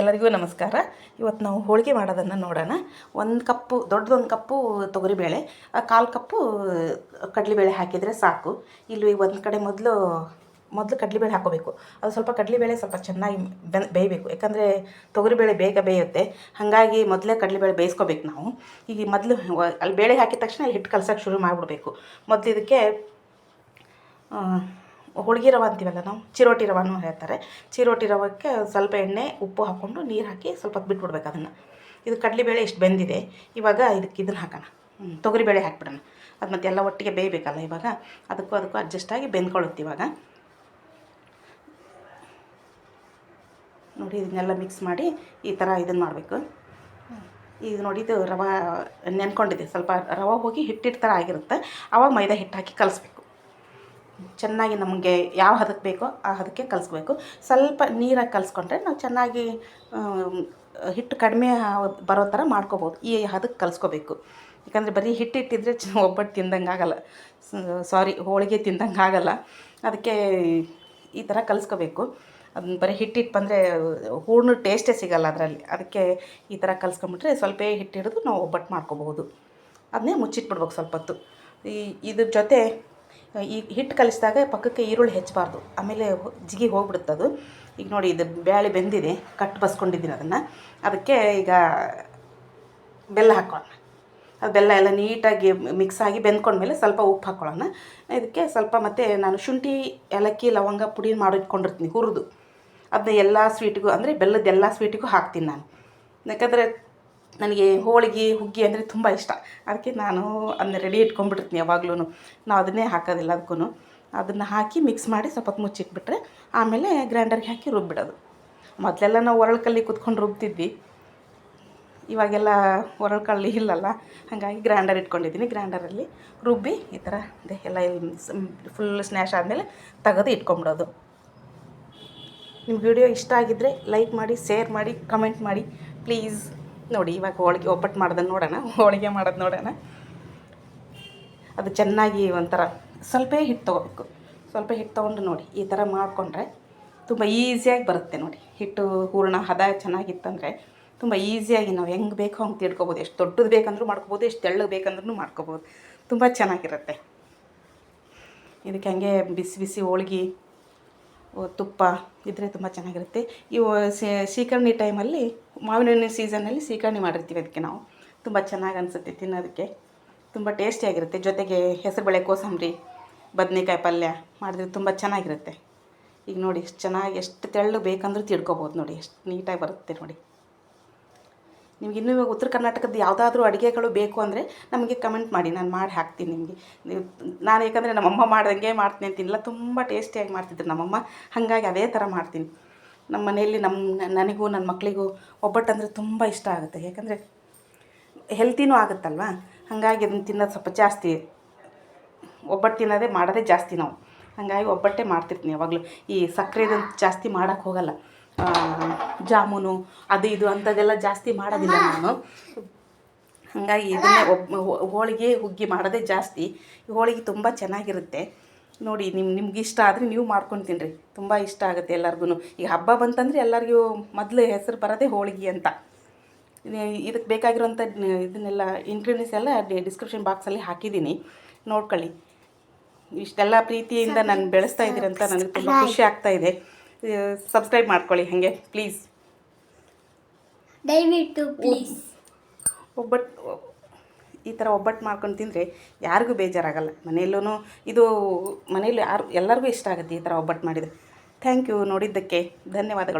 ಎಲ್ಲರಿಗೂ ನಮಸ್ಕಾರ. ಇವತ್ತು ನಾವು ಹೋಳಿಗೆ ಮಾಡೋದನ್ನು ನೋಡೋಣ. ಒಂದು ಕಪ್ಪು, ದೊಡ್ಡದೊಂದು ಕಪ್ಪು ತೊಗರಿಬೇಳೆ ಕಾಲು ಕಪ್ಪು ಕಡಲೆಬೇಳೆ ಹಾಕಿದರೆ ಸಾಕು. ಇಲ್ಲಿ ಒಂದು ಕಡೆ ಮೊದಲು ಮೊದಲು ಕಡಲೆಬೇಳೆ ಹಾಕೋಬೇಕು. ಅದು ಸ್ವಲ್ಪ ಕಡಲೆಬೇಳೆ ಸ್ವಲ್ಪ ಚೆನ್ನಾಗಿ ಬೆನ್, ಬೇಯಬೇಕು. ಯಾಕಂದರೆ ತೊಗರಿಬೇಳೆ ಬೇಗ ಬೇಯುತ್ತೆ. ಹಾಗಾಗಿ ಮೊದಲೇ ಕಡಲೆಬೇಳೆ ಬೇಯಿಸ್ಕೋಬೇಕು ನಾವು. ಈಗ ಮೊದಲು ಅಲ್ಲಿ ಬೇಳೆ ಹಾಕಿದ ತಕ್ಷಣ ಅಲ್ಲಿ ಹಿಟ್ಟು ಕಲ್ಸೋಕ್ಕೆ ಶುರು ಮಾಡಿಬಿಡ್ಬೇಕು. ಮೊದಲು ಇದಕ್ಕೆ ಹೋಳ್ಗೆ ರವೆ ಅಂತೀವಲ್ಲ ನಾವು? ಚಿರೋಟಿ ರವನು ಹೇಳ್ತಾರೆ. ಚಿರೋಟಿ ರವಕ್ಕೆ ಸ್ವಲ್ಪ ಎಣ್ಣೆ, ಉಪ್ಪು ಹಾಕ್ಕೊಂಡು ನೀರು ಹಾಕಿ ಸ್ವಲ್ಪ ಹೊತ್ತು ಬಿಟ್ಬಿಡ್ಬೇಕು ಅದನ್ನು. ಇದು ಕಡಲೆಬೇಳೆ ಎಷ್ಟು ಬೆಂದಿದೆ. ಇವಾಗ ಇದಕ್ಕೆ ಇದನ್ನು ಹಾಕೋಣ. ತೊಗರಿ ತೊಗರಿಬೇಳೆ ಹಾಕ್ಬಿಡೋಣ. ಅದು ಮತ್ತೆ ಎಲ್ಲ ಒಟ್ಟಿಗೆ ಬೇಯಬೇಕಲ್ಲ ಇವಾಗ? ಅದಕ್ಕೂ ಅದಕ್ಕೂ ಅಡ್ಜಸ್ಟ್ ಆಗಿ ಬೆಂದ್ಕೊಳ್ಳುತ್ತೆ ಇವಾಗ. ನೋಡಿ, ಇದನ್ನೆಲ್ಲ ಮಿಕ್ಸ್ ಮಾಡಿ ಈ ಥರ ಇದನ್ನು ಮಾಡಬೇಕು. ಈಗ ನೋಡಿ ಇದು ರವೆ ನೆನ್ಕೊಂಡಿದೆ ಸ್ವಲ್ಪ ರವೆ ಹೋಗಿ ಹಿಟ್ಟಿಟ್ಟು ಥರ ಆಗಿರುತ್ತೆ. ಆವಾಗ ಮೈದಾ ಹಿಟ್ಟು ಹಾಕಿ ಕಲಿಸ್ಬೇಕು. ಚೆನ್ನಾಗಿ ನಮಗೆ ಯಾವ ಹದಕ್ಕೆ ಬೇಕೋ ಆ ಹದಕ್ಕೆ ಕಲಿಸ್ಬೇಕು. ಸ್ವಲ್ಪ ನೀರಾಗಿ ಕಲಿಸ್ಕೊಂಡ್ರೆ ನಾವು ಚೆನ್ನಾಗಿ ಹಿಟ್ಟು ಕಡಿಮೆ ಬರೋ ಥರ ಮಾಡ್ಕೋಬೋದು. ಈ ಹದಕ್ಕೆ ಕಲಿಸ್ಕೋಬೇಕು. ಯಾಕಂದರೆ ಬರೀ ಹಿಟ್ಟಿಟ್ಟಿದ್ರೆ ಚ ಒಬ್ಬಟ್ಟು ತಿಂದಂಗೆ ಆಗಲ್ಲ. ಸಾರಿ, ಹೋಳಿಗೆ ತಿಂದಂಗೆ ಆಗಲ್ಲ. ಅದಕ್ಕೆ ಈ ಥರ ಕಲಿಸ್ಕೋಬೇಕು. ಅದನ್ನ ಬರೀ ಹಿಟ್ಟಿಟ್ಟು ಬಂದರೆ ಹೂರ್ಣ ಟೇಸ್ಟೇ ಸಿಗಲ್ಲ ಅದರಲ್ಲಿ. ಅದಕ್ಕೆ ಈ ಥರ ಕಲಿಸ್ಕೊಂಬಿಟ್ರೆ ಸ್ವಲ್ಪ ಹಿಟ್ಟು ನಾವು ಒಬ್ಬಟ್ಟು ಮಾಡ್ಕೋಬಹುದು. ಅದನ್ನೇ ಮುಚ್ಚಿಟ್ಬಿಡ್ಬೇಕು ಸ್ವಲ್ಪ ಹೊತ್ತು. ಈ, ಇದ್ರ ಜೊತೆ ಈ ಹಿಟ್ಟು ಕಲಿಸಿದಾಗ ಪಕ್ಕಕ್ಕೆ ಈರುಳ್ಳಿ ಹೆಚ್ಚಬಾರ್ದು. ಆಮೇಲೆ ಜಿಗಿ ಹೋಗ್ಬಿಡುತ್ತೆ ಅದು. ಈಗ ನೋಡಿ, ಇದು ಬ್ಯಾಳೆ ಬೆಂದಿದೆ. ಕಟ್ಟು ಬಸ್ಕೊಂಡಿದ್ದೀನಿ ಅದನ್ನು. ಅದಕ್ಕೆ ಈಗ ಬೆಲ್ಲ ಹಾಕ್ಕೊಳ್ಳೋಣ ಅದು ಬೆಲ್ಲ ಎಲ್ಲ ನೀಟಾಗಿ ಮಿಕ್ಸ್ ಆಗಿ ಬೆಂದ್ಕೊಂಡ್ಮೇಲೆ ಸ್ವಲ್ಪ ಉಪ್ಪು ಹಾಕ್ಕೊಳ್ಳೋಣ ಇದಕ್ಕೆ ಸ್ವಲ್ಪ ಮತ್ತು ನಾನು ಶುಂಠಿ, ಏಲಕ್ಕಿ, ಲವಂಗ ಪುಡಿ ಮಾಡಿಟ್ಕೊಂಡಿರ್ತೀನಿ ಹುರಿದು. ಅದನ್ನ ಎಲ್ಲ ಸ್ವೀಟಿಗೂ ಅಂದರೆ ಬೆಲ್ಲದ ಎಲ್ಲ ಸ್ವೀಟಿಗೂ ಹಾಕ್ತೀನಿ ನಾನು. ಯಾಕಂದರೆ ನನಗೆ ಹೋಳಿಗೆ, ಹುಗ್ಗಿ ಅಂದರೆ ತುಂಬ ಇಷ್ಟ. ಅದಕ್ಕೆ ನಾನು ಅದನ್ನ ರೆಡಿ ಇಟ್ಕೊಂಡ್ಬಿಟ್ಟಿರ್ತೀನಿ ಯಾವಾಗ್ಲೂ ನಾವು ಅದನ್ನೇ ಹಾಕೋದಿಲ್ಲ ಅದಕ್ಕೂ ಅದನ್ನು ಹಾಕಿ ಮಿಕ್ಸ್ ಮಾಡಿ ಸ್ವಲ್ಪ ಹೊತ್ತು ಮುಚ್ಚಿಟ್ಬಿಟ್ರೆ ಆಮೇಲೆ ಗ್ರೈಂಡರ್ಗೆ ಹಾಕಿ ರುಬ್ಬಿಡೋದು. ಮೊದಲೆಲ್ಲ ನಾವು ಒರಳ್ಕಲ್ಲಿ ಕುತ್ಕೊಂಡು ರುಬ್ತಿದ್ವಿ. ಇವಾಗೆಲ್ಲ ಒರಳ್ಕಳ್ಳಿ ಇಲ್ಲಲ್ಲ. ಹಾಗಾಗಿ ಗ್ರೈಂಡರ್ ಇಟ್ಕೊಂಡಿದ್ದೀನಿ. ಗ್ರೈಂಡರಲ್ಲಿ ರುಬ್ಬಿ ಈ ಥರ ಎಲ್ಲ ಫುಲ್ ಸ್ನ್ಯಾಶ್ ಆದಮೇಲೆ ತೆಗೆದು ಇಟ್ಕೊಂಬಿಡೋದು ನಿಮ್ಮ ವಿಡಿಯೋ ಇಷ್ಟ ಆಗಿದ್ದರೆ ಲೈಕ್ ಮಾಡಿ ಶೇರ್ ಮಾಡಿ ಕಮೆಂಟ್ ಮಾಡಿ. ಪ್ಲೀಸ್ ನೋಡಿ, ಇವಾಗ ಹೋಳಿಗೆ ಒಪ್ಪಟ್ಟು ಮಾಡೋದನ್ನು ನೋಡೋಣ, ಹೋಳಿಗೆ ಮಾಡೋದು ನೋಡೋಣ. ಅದು ಚೆನ್ನಾಗಿ ಒಂಥರ ಸ್ವಲ್ಪ ಹಿಟ್ಟು ತೊಗೋಬೇಕು. ಸ್ವಲ್ಪ ಹಿಟ್ಟು ತೊಗೊಂಡು ನೋಡಿ, ಈ ಥರ ಮಾಡಿಕೊಂಡ್ರೆ ತುಂಬ ಈಸಿಯಾಗಿ ಬರುತ್ತೆ ನೋಡಿ. ಹಿಟ್ಟು, ಹೂರಣ, ಹದ ಚೆನ್ನಾಗಿತ್ತಂದರೆ ತುಂಬ ಈಸಿಯಾಗಿ ನಾವು ಹೆಂಗೆ ಬೇಕೋ ಹಂಗೆ ತಿಳ್ಕೊಬೋದು. ಎಷ್ಟು ದೊಡ್ಡದು ಬೇಕಂದ್ರೂ ಮಾಡ್ಕೊಬೋದು, ಎಷ್ಟು ತೆಳ್ಳಗೆ ಬೇಕಂದ್ರೂ ಮಾಡ್ಕೊಬೋದು. ತುಂಬ ಚೆನ್ನಾಗಿರುತ್ತೆ. ಇದಕ್ಕೆ ಹಂಗೆ ಬಿಸಿ ಬಿಸಿ ಹೋಳ್ಗೆ ತುಪ್ಪ ಇದ್ದರೆ ತುಂಬ ಚೆನ್ನಾಗಿರುತ್ತೆ. ಇವು ಸೀಕರ್ಣಿ ಟೈಮಲ್ಲಿ ಮಾವಿನ ಹಣ್ಣಿನ ಸೀಸನ್ನಲ್ಲಿ ಸೀಕರ್ಣಿ ಮಾಡಿರ್ತೀವಿ ಅದಕ್ಕೆ ನಾವು. ತುಂಬ ಚೆನ್ನಾಗಿ ಅನಿಸುತ್ತೆ ತಿನ್ನೋದಕ್ಕೆ. ತುಂಬ ಟೇಸ್ಟಿಯಾಗಿರುತ್ತೆ ಜೊತೆಗೆ ಹೆಸರುಬೇಳೆ ಕೋಸಂಬರಿ, ಬದನೆಕಾಯಿ ಪಲ್ಯ ಮಾಡಿದ್ರೆ ತುಂಬ ಚೆನ್ನಾಗಿರುತ್ತೆ. ಈಗ ನೋಡಿ, ಎಷ್ಟು ಚೆನ್ನಾಗಿ, ಎಷ್ಟು ತೆಳ್ಳು ಬೇಕಂದ್ರೂ ತಿಳ್ಕೊಬೋದು ನೋಡಿ, ಎಷ್ಟು ನೀಟಾಗಿ ಬರುತ್ತೆ ನೋಡಿ. ನಿಮ್ಗೆ ಇನ್ನೂ ಇವಾಗ ಉತ್ತರ ಕರ್ನಾಟಕದ ಯಾವುದಾದ್ರೂ ಅಡುಗೆಗಳು ಬೇಕು ಅಂದರೆ ನಮಗೆ ಕಮೆಂಟ್ ಮಾಡಿ, ನಾನು ಮಾಡಿ ಹಾಕ್ತೀನಿ ನಿಮಗೆ. ನಾನು ಯಾಕಂದರೆ ನಮ್ಮಮ್ಮ ಮಾಡ್ದಂಗೆ ಮಾಡ್ತೀನಿ ಅಂತಿಲ್ಲ ತುಂಬ ಟೇಸ್ಟಿಯಾಗಿ ಮಾಡ್ತಿದ್ರು ನಮ್ಮಮ್ಮ. ಹಾಗಾಗಿ ಅದೇ ಥರ ಮಾಡ್ತೀನಿ. ನಮ್ಮ ಮನೆಯಲ್ಲಿ ನಮ್ಮ ನನಗೂ ನನ್ನ ಮಕ್ಕಳಿಗೂ ಒಬ್ಬಟ್ಟು ಅಂದರೆ ತುಂಬ ಇಷ್ಟ ಆಗುತ್ತೆ. ಯಾಕಂದರೆ ಹೆಲ್ತಿನೂ ಆಗುತ್ತಲ್ವ? ಹಾಗಾಗಿ ಅದನ್ನು ತಿನ್ನೋದು ಸ್ವಲ್ಪ ಜಾಸ್ತಿ, ಒಬ್ಬಟ್ಟು ತಿನ್ನೋದೇ ಮಾಡೋದೇ ಜಾಸ್ತಿ ನಾವು. ಹಾಗಾಗಿ ಒಬ್ಬಟ್ಟೆ ಮಾಡ್ತಿರ್ತೀನಿ ಯಾವಾಗಲೂ. ಈ ಸಕ್ಕರೆದಂತ ಜಾಸ್ತಿ ಮಾಡೋಕ್ಕೆ ಹೋಗಲ್ಲ. ಜಾಮೂನು ಅದು ಇದು ಅಂಥದ್ದೆಲ್ಲ ಜಾಸ್ತಿ ಮಾಡೋದಿಲ್ಲ ನಾನು. ಹಾಗಾಗಿ ಇದನ್ನೇ ಒಬ್ಬ ಹೋಳಿಗೆ ಹುಗ್ಗಿ ಮಾಡೋದೇ ಜಾಸ್ತಿ. ಹೋಳಿಗೆ ತುಂಬ ಚೆನ್ನಾಗಿರುತ್ತೆ. ನೋಡಿ ನಿಮ್ಮ ನಿಮ್ಗೆ ಇಷ್ಟ ಆದರೆ ನೀವು ಮಾಡ್ಕೊಂಡು ತಿನ್ನಿರಿ ತುಂಬ ಇಷ್ಟ ಆಗುತ್ತೆ ಎಲ್ಲರಿಗೂ ಈಗ ಹಬ್ಬ ಬಂತಂದರೆ ಎಲ್ಲರಿಗೂ ಮೊದಲು ಹೆಸರು ಬರೋದೇ ಹೋಳಿಗೆ ಅಂತ. ಇದಕ್ಕೆ ಬೇಕಾಗಿರುವಂಥ ಇದನ್ನೆಲ್ಲ ಇಂಗ್ರೀಡಿಯೆಂಟ್ಸ್ ಎಲ್ಲ ಡಿಸ್ಕ್ರಿಪ್ಷನ್ ಬಾಕ್ಸಲ್ಲಿ ಹಾಕಿದ್ದೀನಿ. ನೋಡ್ಕೊಳ್ಳಿ. ಇಷ್ಟೆಲ್ಲ ಪ್ರೀತಿಯಿಂದ ನಾನು ಬೆಳೆಸ್ತಾ ಇದ್ದೀರಂತ ನನಗೆ ತುಂಬ ಖುಷಿ ಆಗ್ತಾ ಇದೆ. ಸಬ್ಸ್ಕ್ರೈಬ್ ಮಾಡ್ಕೊಳ್ಳಿ ಹಾಗೆ ಪ್ಲೀಸ್ ದಯವಿಟ್ಟು ಪ್ಲೀಸ್ ಒಬ್ಬಟ್ಟು ಈ ಥರ ಒಬ್ಬಟ್ಟು ಮಾಡ್ಕೊಂಡು ತಿಂದರೆ ಯಾರಿಗೂ ಬೇಜಾರಾಗಲ್ಲ. ಮನೆಯಲ್ಲೂ ಇದು ಮನೆಯಲ್ಲೂ ಯಾರು ಎಲ್ಲರಿಗೂ ಇಷ್ಟ ಆಗುತ್ತೆ ಈ ಥರ ಒಬ್ಬಟ್ಟು ಮಾಡಿದರೆ. ಥ್ಯಾಂಕ್ ಯು ನೋಡಿದ್ದಕ್ಕೆ. ಧನ್ಯವಾದಗಳು.